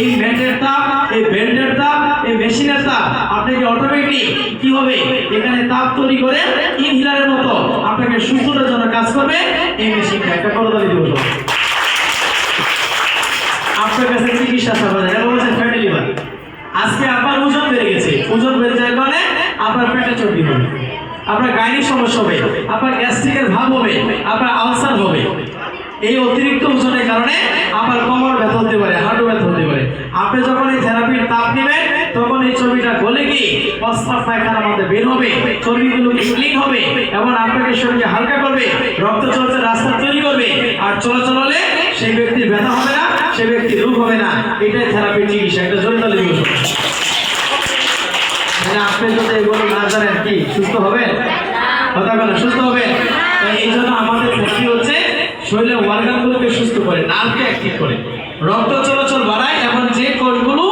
এই ম্যাটের তাপ, এই বেল্টের তাপ, এই মেশিনের তাপ আপনাকে অটোমেটিক কি হবে? এখানে তাপ তৈরি করে ইনহিলারের মতো আপনাকে সুস্থতার জন্য কাজ করবে। এই মেশিনটা একটা করতালি দিব। আপনার কাছে চিকিৎসা সেবা বলছে ফ্যাটি লিভার আজকে আপনার ওজন বেড়ে গেছে। ওজন বেড়ে যাওয়ার কারণে আপনার পেটে চর্বি হবে। আপনার গাইনিক সমস্যা হবে। আপনার গ্যাস্ট্রিকের ভাব হবে। আপনার আলসার হবে। এই অতিরিক্ত ওজনের কারণে আপনি থেরাপির তাপ নেবেন তখন এই চর্বিটা গলে গিয়ে প্রস্তাব পায়খানার মধ্যে বের হবে, চর্বিগুলো ক্লিন হবে, এবং আপনাকে শরীরকে হালকা করবে, রক্ত চলাচল রাস্তা তৈরি করবে, আর চলাচল হলে সেই ব্যক্তির ব্যথা হবে না, সেই ব্যক্তির রোগ হবে না। এটাই থেরাপির চিকিৎসা এটা জোরে তালে মানে আপনি যদি এগুলো না জানেন কি, সুস্থ হবেন? কথা বলেন, সুস্থ হবেন? এই জন্য আমাদের ক্ষতি হচ্ছে, শরীরের অর্গানগুলোকে সুস্থ করে নার্ভকে অ্যাক্টিভ করে। রক্ত চলাচল বাড়ায় এবং যে কোষগুলো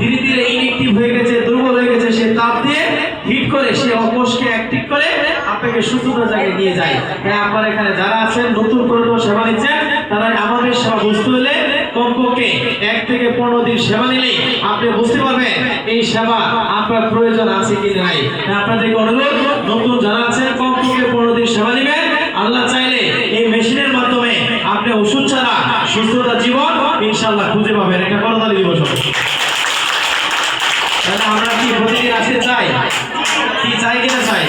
ধীরে ধীরে ইনএক্টিভ হয়ে গেছে দুর্বল হয়ে গেছে সে তাপ দিয়ে হিট করে সে অকোষকে অ্যাক্টিভ করে আপনাকে সুস্থতার জায়গায় নিয়ে যায়। তাই আপনার এখানে যারা আছেন, নতুন করে সেবা নিচ্ছেন, তারা আমাদের সেবা বুঝতে হলে কমপক্ষে এক থেকে পনেরো দিন সেবা নিলেই আপনি বুঝতে পারবেন এই সেবা আপনার প্রয়োজন আছে কি নাই। তাই আপনাদেরকে অনুরোধ, নতুন যারা আছেন, কমপক্ষে পনেরো দিন সেবা নেবেন। আল্লাহ চাইলে এই মেশিনের মাধ্যমে আপনি ওষুধ ছাড়া সুস্থতা, জীবন ইনশাল্লাহ খুঁজে পাবেন। এটা করতালি দিবস। তাহলে আমরা কি প্রতিদিন আসতে চাই? কি চাই কিনা চাই?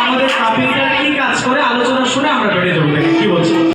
আমাদের কাপিংটা কি কাজ করে? আলোচনা শুনে আমরা বেড়ে যাব।